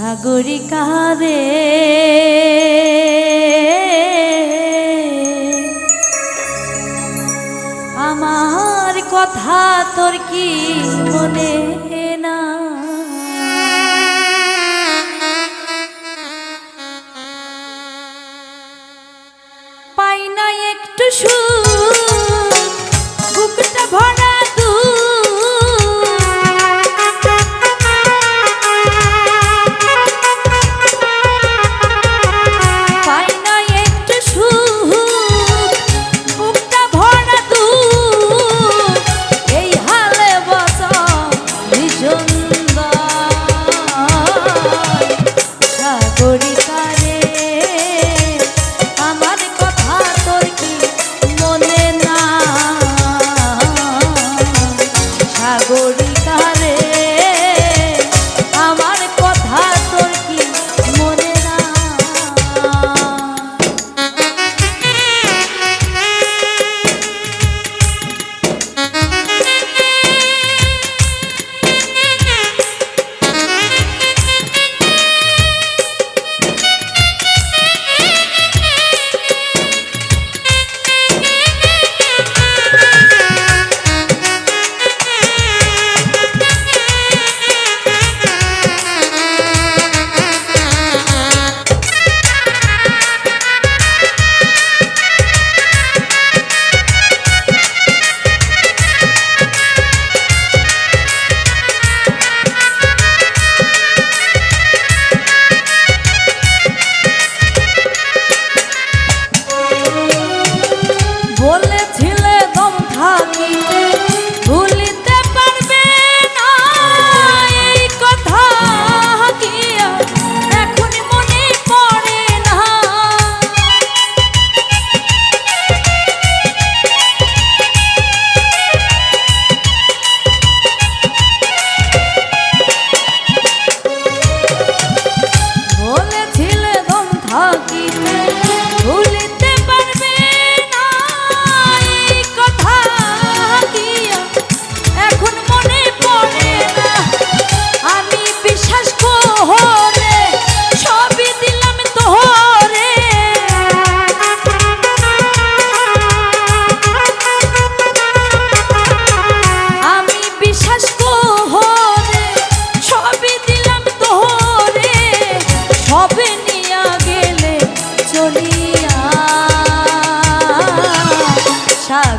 সাগরিকা রে আমার কথা তোর কি মনে?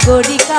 সাগরিকা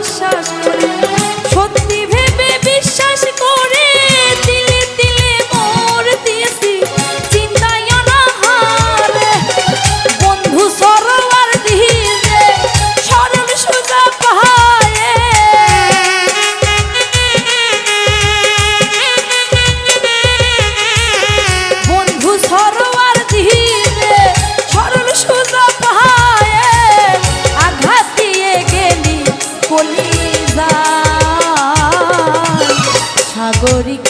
বিশ্বাস করে সাগরিক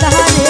তাহারে